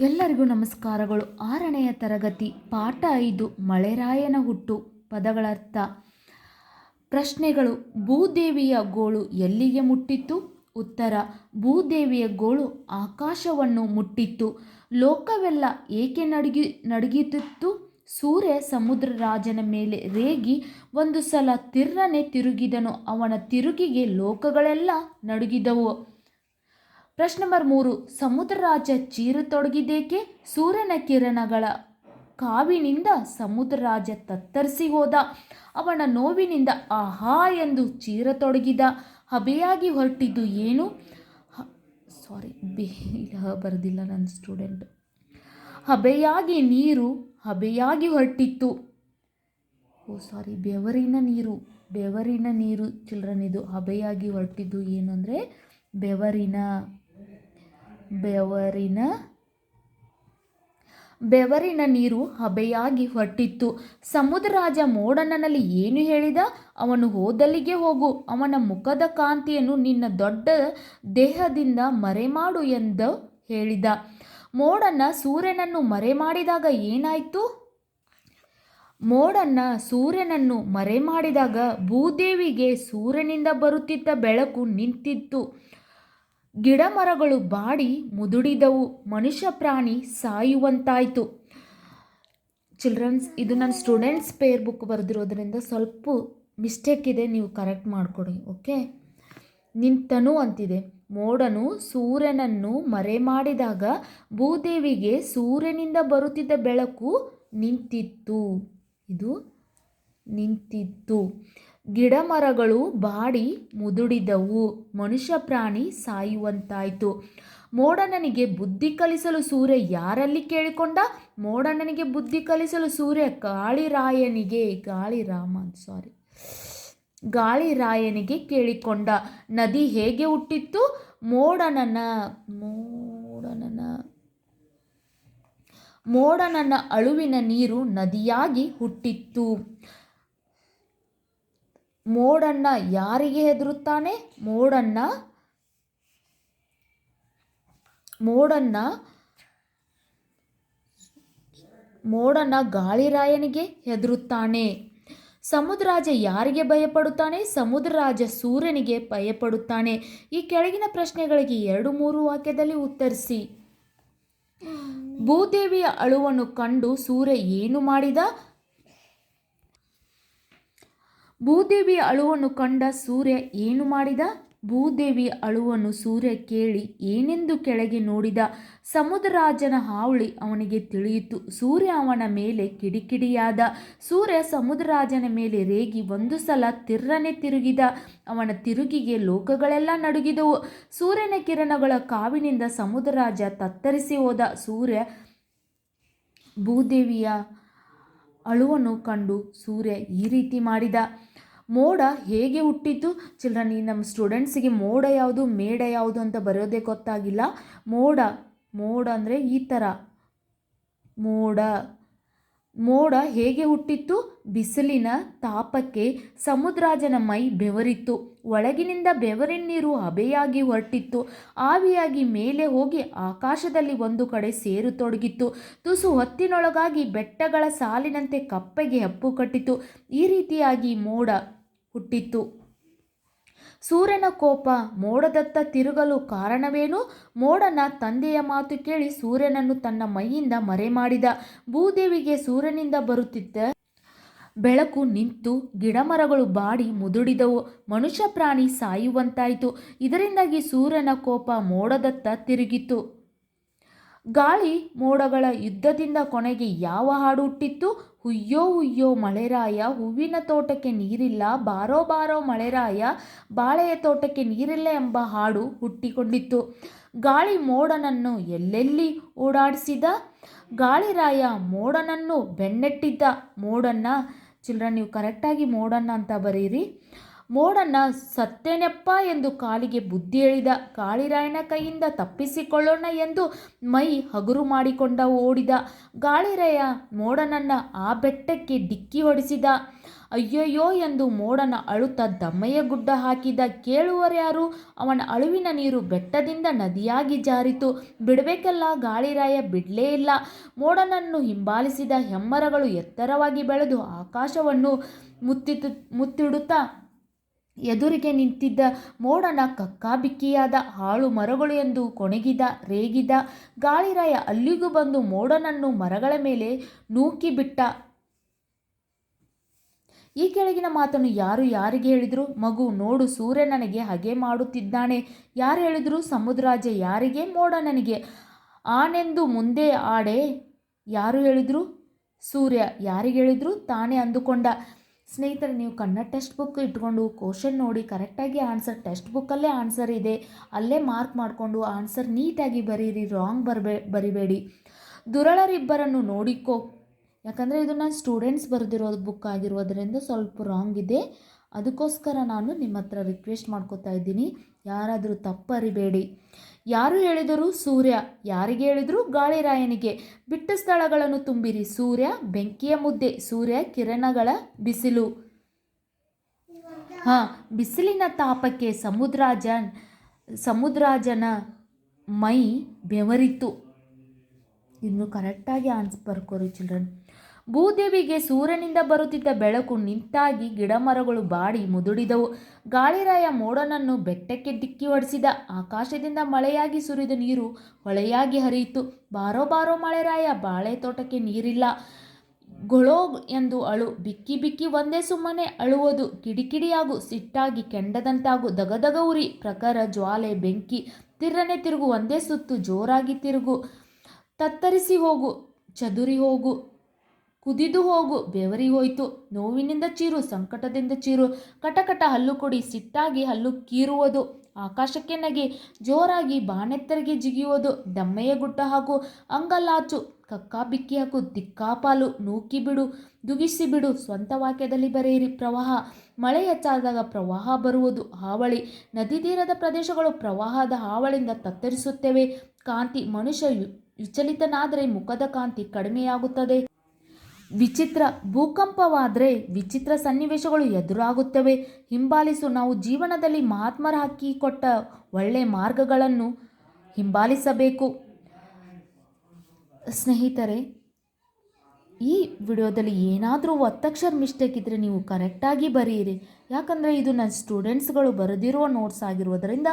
ಎಲ್ಲರಿಗೂ ನಮಸ್ಕಾರಗಳು. ಆರನೆಯ ತರಗತಿ, ಪಾಠ ಐದು, ಮಳೆರಾಯನ ಹುಟ್ಟು ಪದಗಳರ್ಥ ಪ್ರಶ್ನೆಗಳು, ಭೂದೇವಿಯ ಗೋಳು ಎಲ್ಲಿಗೆ ಮುಟ್ಟಿತ್ತು? ಉತ್ತರ, ಭೂದೇವಿಯ ಗೋಳು ಆಕಾಶವನ್ನು ಮುಟ್ಟಿತ್ತು. ಲೋಕವೆಲ್ಲ ಏಕೆ ನಡಗಿ ನಡುಗಿತಿತ್ತು ಸೂರ್ಯ ಸಮುದ್ರ ರಾಜನ ಮೇಲೆ ರೇಗಿ ಒಂದು ಸಲ ತಿರ್ರನೆ ತಿರುಗಿದನು. ಅವನ ತಿರುಗಿಗೆ ಲೋಕಗಳೆಲ್ಲ ನಡುಗಿದವು. ಪ್ರಶ್ನೆ ನಂಬರ್ ಮೂರು, ಸಮುದ್ರ ರಾಜ ಚೀರತೊಡಗಿದೇಕೆ ಸೂರ್ಯನ ಕಿರಣಗಳ ಕಾವಿನಿಂದ ಸಮುದ್ರ ರಾಜ ತತ್ತರಿಸಿ ಹೋದ. ಅವನ ನೋವಿನಿಂದ ಆಹಾ ಎಂದು ಚೀರತೊಡಗಿದ. ಹಬೆಯಾಗಿ ಹೊರಟಿದ್ದು ಏನು? ಸಾರಿ ಬೇಗ ಬರೆದಿಲ್ಲ ನನ್ನ ಸ್ಟೂಡೆಂಟ್ ಹಬೆಯಾಗಿ ನೀರು, ಹಬೆಯಾಗಿ ಹೊರಟಿತ್ತು. ಓ ಸಾರಿ ಬೆವರಿನ ನೀರು ಬೆವರಿನ ನೀರು ಚಿಲ್ಡ್ರನ್ ಇದು ಹಬೆಯಾಗಿ ಹೊರಟಿದ್ದು ಏನು ಅಂದರೆ ಬೆವರಿನ ಬೆವರಿನ ಬೆವರಿನ ನೀರು ಹಬೆಯಾಗಿ ಹೊರಟಿತ್ತು ಸಮುದ್ರರಾಜ ಮೋಡಣ್ಣನಲ್ಲಿ ಏನು ಹೇಳಿದ? ಅವನು ಹೋದಲ್ಲಿಗೆ ಹೋಗು, ಅವನ ಮುಖದ ಕಾಂತಿಯನ್ನು ನಿನ್ನ ದೊಡ್ಡ ದೇಹದಿಂದ ಮರೆಮಾಡು ಎಂದು ಹೇಳಿದ. ಮೋಡಣ್ಣ ಸೂರ್ಯನನ್ನು ಮರೆಮಾಡಿದಾಗ ಏನಾಯಿತು? ಮೋಡನ್ನ ಸೂರ್ಯನನ್ನು ಮರೆಮಾಡಿದಾಗ ಭೂದೇವಿಗೆ ಸೂರ್ಯನಿಂದ ಬರುತ್ತಿದ್ದ ಬೆಳಕು ನಿಂತಿತ್ತು. ಗಿಡ ಮರಗಳು ಬಾಡಿ ಮುದುಡಿದವು, ಮನುಷ್ಯ ಪ್ರಾಣಿ ಸಾಯುವಂತಾಯಿತು. ಚಿಲ್ಡ್ರನ್ಸ್ ಇದು ನನ್ನ ಸ್ಟೂಡೆಂಟ್ಸ್ ಪೇರ್ ಬುಕ್ ಬರೆದಿರೋದ್ರಿಂದ ಸ್ವಲ್ಪ ಮಿಸ್ಟೇಕ್ ಇದೆ, ನೀವು ಕರೆಕ್ಟ್ ಮಾಡಿಕೊಡಿ ಓಕೆ ನಿಂತನು ಅಂತಿದೆ, ಮೋಡನು ಸೂರ್ಯನನ್ನು ಮರೆ ಮಾಡಿದಾಗ ಭೂದೇವಿಗೆ ಸೂರ್ಯನಿಂದ ಬರುತ್ತಿದ್ದ ಬೆಳಕು ನಿಂತಿತ್ತು. ಇದು ನಿಂತಿತ್ತು. ಗಿಡ ಮರಗಳು ಬಾಡಿ ಮುದುಡಿದವು. ಮನುಷ್ಯ ಪ್ರಾಣಿ ಸಾಯುವಂತಾಯಿತು. ಮೋಡಣ್ಣನಿಗೆ ಬುದ್ಧಿ ಕಲಿಸಲು ಸೂರ್ಯ ಯಾರಲ್ಲಿ ಕೇಳಿಕೊಂಡ? ಮೋಡಣ್ಣನಿಗೆ ಬುದ್ಧಿ ಕಲಿಸಲು ಸೂರ್ಯ ಗಾಳಿರಾಯನಿಗೆ ಗಾಳಿರಾಮ ಸಾರಿ ಗಾಳಿರಾಯನಿಗೆ ಕೇಳಿಕೊಂಡ. ನದಿ ಹೇಗೆ ಹುಟ್ಟಿತ್ತು? ಮೋಡನನ ಮೋಡನನ ಮೋಡನನ ಅಳುವಿನ ನೀರು ನದಿಯಾಗಿ ಹುಟ್ಟಿತ್ತು. ಮೋಡಣ್ಣ ಯಾರಿಗೆ ಹೆದರುತ್ತಾನೆ? ಮೋಡಣ್ಣ ಮೋಡಣ್ಣ ಮೋಡಣ್ಣ ಗಾಳಿರಾಯನಿಗೆ ಹೆದರುತ್ತಾನೆ. ಸಮುದ್ರರಾಜ ಯಾರಿಗೆ ಭಯಪಡುತ್ತಾನೆ? ಸಮುದ್ರರಾಜ ಸೂರ್ಯನಿಗೆ ಭಯಪಡುತ್ತಾನೆ. ಈ ಕೆಳಗಿನ ಪ್ರಶ್ನೆಗಳಿಗೆ ಎರಡು ಮೂರು ವಾಕ್ಯದಲ್ಲಿ ಉತ್ತರಿಸಿ. ಭೂದೇವಿಯ ಅಳುವನ್ನು ಕಂಡು ಸೂರ್ಯ ಏನು ಮಾಡಿದ? ಭೂದೇವಿಯ ಅಳುವನ್ನು ಕಂಡ ಸೂರ್ಯ ಏನು ಮಾಡಿದ? ಭೂದೇವಿ ಅಳುವನ್ನು ಸೂರ್ಯ ಕೇಳಿ ಏನೆಂದು ಕೆಳಗೆ ನೋಡಿದ? ಸಮುದ್ರರಾಜನ ಹಾವಳಿ ಅವನಿಗೆ ತಿಳಿಯಿತು. ಸೂರ್ಯ ಅವನ ಮೇಲೆ ಕಿಡಿಕಿಡಿಯಾದ. ಸೂರ್ಯ ಸಮುದ್ರರಾಜನ ಮೇಲೆ ರೇಗಿ ಒಂದು ಸಲ ತಿರ್ರನೆ ತಿರುಗಿದ. ಅವನ ತಿರುಗಿಗೆ ಲೋಕಗಳೆಲ್ಲ ನಡುಗಿದವು. ಸೂರ್ಯನ ಕಿರಣಗಳ ಕಾವಿನಿಂದ ಸಮುದ್ರರಾಜ ತತ್ತರಿಸಿ ಹೋದ. ಸೂರ್ಯ ಭೂದೇವಿಯ ಅಳುವನ್ನು ಕಂಡು ಸೂರ್ಯ ಈ ರೀತಿ ಮಾಡಿದ. ಮೋಡ ಹೇಗೆ ಹುಟ್ಟಿತು? ಚಿಲ್ಡ್ರನ್ ಈ ನಮ್ಮ ಸ್ಟೂಡೆಂಟ್ಸಿಗೆ ಮೋಡ ಯಾವುದು, ಮೇಡ ಯಾವುದು ಅಂತ ಬರೋದೇ ಗೊತ್ತಾಗಿಲ್ಲ. ಮೋಡ ಮೋಡ ಅಂದರೆ ಈ ಥರ ಮೋಡ ಮೋಡ ಹೇಗೆ ಹುಟ್ಟಿತ್ತು ಬಿಸಿಲಿನ ತಾಪಕ್ಕೆ ಸಮುದ್ರಾಜನ ಮೈ ಬೆವರಿತ್ತು. ಒಳಗಿನಿಂದ ಬೆವರಿನ ನೀರು ಹಬೆಯಾಗಿ ಹೊರಟಿತ್ತು. ಆವಿಯಾಗಿ ಮೇಲೆ ಹೋಗಿ ಆಕಾಶದಲ್ಲಿ ಒಂದು ಕಡೆ ಸೇರುತೊಡಗಿತ್ತು. ತುಸು ಹೊತ್ತಿನೊಳಗಾಗಿ ಬೆಟ್ಟಗಳ ಸಾಲಿನಂತೆ ಕಪ್ಪೆಗೆ ಹೆಪ್ಪು ಕಟ್ಟಿತು. ಈ ರೀತಿಯಾಗಿ ಮೋಡ ಹುಟ್ಟಿತ್ತು. ಸೂರ್ಯನ ಕೋಪ ಮೋಡದತ್ತ ತಿರುಗಲು ಕಾರಣವೇನು? ಮೋಡನ ತಂದೆಯ ಮಾತು ಕೇಳಿ ಸೂರ್ಯನನ್ನು ತನ್ನ ಮೈಯಿಂದ ಮರೆಮಾಡಿದ. ಭೂದೇವಿಗೆ ಸೂರ್ಯನಿಂದ ಬರುತ್ತಿದ್ದ ಬೆಳಕು ನಿಂತು ಗಿಡಮರಗಳು ಬಾಡಿ ಮುದುಡಿದವು. ಮನುಷ್ಯ ಪ್ರಾಣಿ ಸಾಯುವಂತಾಯಿತು. ಇದರಿಂದಾಗಿ ಸೂರ್ಯನ ಕೋಪ ಮೋಡದತ್ತ ತಿರುಗಿತು ಗಾಳಿ ಮೋಡಗಳ ಯುದ್ಧದಿಂದ ಕೊನೆಗೆ ಯಾವ ಹಾಡು ಹುಟ್ಟಿತ್ತು? ಹುಯ್ಯೋ ಹುಯ್ಯೋ ಮಳೆರಾಯ, ಹೂವಿನ ತೋಟಕ್ಕೆ ನೀರಿಲ್ಲ, ಬಾರೋ ಬಾರೋ ಮಳೆರಾಯ, ಬಾಳೆಯ ತೋಟಕ್ಕೆ ನೀರಿಲ್ಲ ಎಂಬ ಹಾಡು ಹುಟ್ಟಿಕೊಂಡಿತ್ತು. ಗಾಳಿ ಮೋಡನನ್ನು ಎಲ್ಲೆಲ್ಲಿ ಓಡಾಡಿಸಿದ? ಗಾಳಿರಾಯ ಮೋಡನನ್ನು ಬೆನ್ನೆಟ್ಟಿದ್ದ ಮೋಡನ್ನ ಚಿಲ್ಡ್ರನ್ ನೀವು ಕರೆಕ್ಟಾಗಿ ಮೋಡನ್ನ ಅಂತ ಬರೀರಿ. ಮೋಡನ್ನ ಸತ್ತೇನೆಪ್ಪ ಎಂದು ಕಾಲಿಗೆ ಬುದ್ಧಿ ಹೇಳಿದ ಗಾಳಿರಾಯನ ಕೈಯಿಂದ ತಪ್ಪಿಸಿಕೊಳ್ಳೋಣ ಎಂದು ಮೈ ಹಗುರು ಮಾಡಿಕೊಂಡ ಓಡಿದ ಗಾಳಿರಾಯ ಮೋಡನನ್ನ ಆ ಬೆಟ್ಟಕ್ಕೆ ಡಿಕ್ಕಿ ಹೊಡೆಸಿದ. ಅಯ್ಯಯ್ಯೋ ಎಂದು ಮೋಡನ ಅಳುತ್ತ ದಮ್ಮಯ್ಯ ಗುಡ್ಡ ಹಾಕಿದ ಕೇಳುವರ್ಯಾರು ಅವನ ಅಳುವಿನ ನೀರು ಬೆಟ್ಟದಿಂದ ನದಿಯಾಗಿ ಜಾರಿತು. ಬಿಡಬೇಕಲ್ಲ ಗಾಳಿರಾಯ ಬಿಡಲೇ ಇಲ್ಲ. ಮೋಡನನ್ನು ಹಿಂಬಾಲಿಸಿದ ಹೆಮ್ಮರಗಳು ಎತ್ತರವಾಗಿ ಬೆಳೆದು ಆಕಾಶವನ್ನು ಮುತ್ತಿತು ಮುತ್ತಿಡುತ್ತಾ ಎದುರಿಗೆ ನಿಂತಿದ್ದ ಮೋಡನ ಕಕ್ಕಾಬಿಕ್ಕಿಯಾದ ಹಾಳು ಮರಗಳು ಎಂದು ಕೊಣಗಿದ, ರೇಗಿದ ಗಾಳಿರಾಯ ಅಲ್ಲಿಗೂ ಬಂದು ಮೋಡನನ್ನು ಮರಗಳ ಮೇಲೆ ನೂಕಿಬಿಟ್ಟ. ಈ ಕೆಳಗಿನ ಮಾತನ್ನು ಯಾರು ಯಾರಿಗೆ ಹೇಳಿದರು? ಮಗು ನೋಡು, ಸೂರ್ಯ ನನಗೆ ಹಾಗೆ ಮಾಡುತ್ತಿದ್ದಾನೆ. ಯಾರು ಹೇಳಿದರು? ಸಮುದ್ರಾಜ ಯಾರಿಗೆ? ಮೋಡ ನನಗೆ ಆನೆಂದು ಮುಂದೆ ಆಡೆ. ಯಾರು ಹೇಳಿದರು? ಸೂರ್ಯ ಯಾರಿಗೆ ಹೇಳಿದರು? ತಾನೇ ಅಂದುಕೊಂಡ. ಸ್ನೇಹಿತರೆ, ನೀವು ಕನ್ನಡ ಟೆಕ್ಸ್ಟ್ ಬುಕ್ ಇಟ್ಕೊಂಡು ಕ್ವಶನ್ ನೋಡಿ, ಕರೆಕ್ಟಾಗಿ ಆನ್ಸರ್ ಟೆಕ್ಸ್ಟ್ ಬುಕ್ಕಲ್ಲೇ ಆನ್ಸರ್ ಇದೆ. ಅಲ್ಲೇ ಮಾರ್ಕ್ ಮಾಡಿಕೊಂಡು ಆನ್ಸರ್ ನೀಟಾಗಿ ಬರೀರಿ, ರಾಂಗ್ ಬರಬೇ, ಬರಿಬೇಡಿ. ದುರಳರಿಬ್ಬರನ್ನು ನೋಡಿಕೋ. ಯಾಕಂದರೆ ಇದು ನಾನು ಸ್ಟೂಡೆಂಟ್ಸ್ ಬರೆದಿರೋ ಬುಕ್ ಆಗಿರೋದರಿಂದ ಸ್ವಲ್ಪ ರಾಂಗ್ ಇದೆ. ಅದಕ್ಕೋಸ್ಕರ ನಾನು ನಿಮ್ಮ ಹತ್ರ ರಿಕ್ವೆಸ್ಟ್ ಮಾಡ್ಕೋತಾ ಇದ್ದೀನಿ. ಯಾರಾದರೂ ತಪ್ಪರಿಬೇಡಿ. ಯಾರು ಹೇಳಿದರು? ಸೂರ್ಯ. ಯಾರಿಗೆ ಹೇಳಿದರು? ಗಾಳಿರಾಯನಿಗೆ. ಬಿಟ್ಟ ಸ್ಥಳಗಳನ್ನು ತುಂಬಿರಿ. ಸೂರ್ಯ, ಬೆಂಕಿಯ ಮುದ್ದೆ. ಸೂರ್ಯ, ಕಿರಣಗಳ ಬಿಸಿಲು. ಹಾಂ, ಬಿಸಿಲಿನ ತಾಪಕ್ಕೆ ಸಮುದ್ರಾಜ ಸಮುದ್ರಾಜನ ಮೈ ಬೆವರಿತು ಇನ್ನು ಕರೆಕ್ಟಾಗಿ ಆನ್ಸ್ ಬರ್ಕೋರಿ ಚಿಲ್ಡ್ರನ್ ಭೂದೇವಿಗೆ ಸೂರ್ಯನಿಂದ ಬರುತ್ತಿದ್ದ ಬೆಳಕು ನಿಂತಾಗಿ ಗಿಡಮರಗಳು ಬಾಡಿ ಮುದುಡಿದವು. ಗಾಳಿರಾಯ ಮೋಡನನ್ನು ಬೆಟ್ಟಕ್ಕೆ ಡಿಕ್ಕಿ ಹೊಡೆಸಿದ. ಆಕಾಶದಿಂದ ಮಳೆಯಾಗಿ ಸುರಿದ ನೀರು ಹೊಳೆಯಾಗಿ ಹರಿಯಿತು. ಬಾರೋ ಬಾರೋ ಮಳೆರಾಯ, ಬಾಳೆ ತೋಟಕ್ಕೆ ನೀರಿಲ್ಲ. ಗೊಳೋ ಎಂದು ಅಳು. ಬಿಕ್ಕಿ ಬಿಕ್ಕಿ ಒಂದೇ ಸುಮ್ಮನೆ ಅಳುವುದು. ಕಿಡಿಕಿಡಿಯಾಗು, ಸಿಟ್ಟಾಗಿ ಕೆಂಡದಂತಾಗು, ದಗದಗ ಉರಿ. ಪ್ರಖರ ಜ್ವಾಲೆ, ಬೆಂಕಿ. ತಿರ್ರನೆ ತಿರುಗು, ಒಂದೇ ಸುತ್ತು ಜೋರಾಗಿ ತಿರುಗು. ತತ್ತರಿಸಿ ಹೋಗು, ಚದುರಿ ಹೋಗು. ಕುದಿದು ಹೋಗು ಬೆವರಿ ಹೋಯ್ತು. ನೋವಿನಿಂದ ಚೀರು, ಸಂಕಟದಿಂದ ಚೀರು. ಕಟಕಟ ಹಲ್ಲು ಕೊಡಿ, ಸಿಟ್ಟಾಗಿ ಹಲ್ಲು ಕೀರುವುದು. ಆಕಾಶಕ್ಕೆ ನಗೆ, ಜೋರಾಗಿ ಬಾಣೆತ್ತರಿಗೆ ಜಿಗಿಯುವುದು. ದಮ್ಮೆಯ ಗುಡ್ಡ ಹಾಗೂ ಅಂಗಲಾಚು ಕಕ್ಕಾಬಿಕ್ಕಿ ಹಾಕು ದಿಕ್ಕಾಪಾಲು ನೂಕಿ ಬಿಡು ದುಗಿಸಿ ಬಿಡು ಸ್ವಂತ ವಾಕ್ಯದಲ್ಲಿ ಬರೆಯಿರಿ, ಪ್ರವಾಹ. ಮಳೆ ಹೆಚ್ಚಾದಾಗ ಪ್ರವಾಹ ಬರುವುದು ಹಾವಳಿ. ನದಿ ತೀರದ ಪ್ರದೇಶಗಳು ಪ್ರವಾಹದ ಹಾವಳಿಯಿಂದ ತತ್ತರಿಸುತ್ತವೆ. ಕಾಂತಿ ಮನುಷ್ಯ ವಿಚಲಿತನಾದರೆ ಮುಖದ ಕಾಂತಿ ಕಡಿಮೆಯಾಗುತ್ತದೆ. ವಿಚಿತ್ರ ಭೂಕಂಪವಾದರೆ ವಿಚಿತ್ರ ಸನ್ನಿವೇಶಗಳು ಎದುರಾಗುತ್ತವೆ. ಹಿಂಬಾಲಿಸು ನಾವು ಜೀವನದಲ್ಲಿ ಮಹಾತ್ಮರ ಹಾಕಿಕೊಟ್ಟ ಒಳ್ಳೆ ಮಾರ್ಗಗಳನ್ನು ಹಿಂಬಾಲಿಸಬೇಕು. ಸ್ನೇಹಿತರೆ ಈ ವಿಡಿಯೋದಲ್ಲಿ ಏನಾದರೂ ಒತ್ತಕ್ಷರ ಮಿಸ್ಟೇಕ್ ಇದ್ದರೆ ನೀವು ಕರೆಕ್ಟಾಗಿ ಬರೆಯಿರಿ ಯಾಕಂದರೆ ಇದು ನನ್ನ ಸ್ಟೂಡೆಂಟ್ಸ್ಗಳು ಬರೆದಿರುವ ನೋಟ್ಸ್ ಆಗಿರುವುದರಿಂದ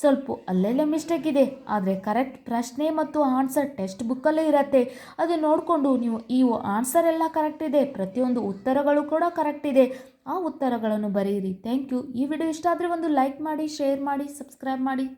ಸ್ವಲ್ಪ ಅಲ್ಲೆಲ್ಲೇ ಮಿಸ್ಟೇಕ್ ಇದೆ. ಆದರೆ ಕರೆಕ್ಟ್ ಪ್ರಶ್ನೆ ಮತ್ತು ಆನ್ಸರ್ ಟೆಸ್ಟ್ ಬುಕ್ಕಲ್ಲೇ ಇರತ್ತೆ. ಅದು ನೋಡಿಕೊಂಡು ನೀವು ಈ ಆನ್ಸರ್ ಎಲ್ಲ ಕರೆಕ್ಟ್ ಇದೆ. ಪ್ರತಿಯೊಂದು ಉತ್ತರಗಳು ಕೂಡ ಕರೆಕ್ಟ್ ಇದೆ. ಆ ಉತ್ತರಗಳನ್ನು ಬರೆಯಿರಿ ಥ್ಯಾಂಕ್ ಯು ಈ ವಿಡಿಯೋ ಇಷ್ಟ ಆದರೆ ಒಂದು ಲೈಕ್ ಮಾಡಿ ಶೇರ್ ಮಾಡಿ ಸಬ್ಸ್ಕ್ರೈಬ್ ಮಾಡಿ.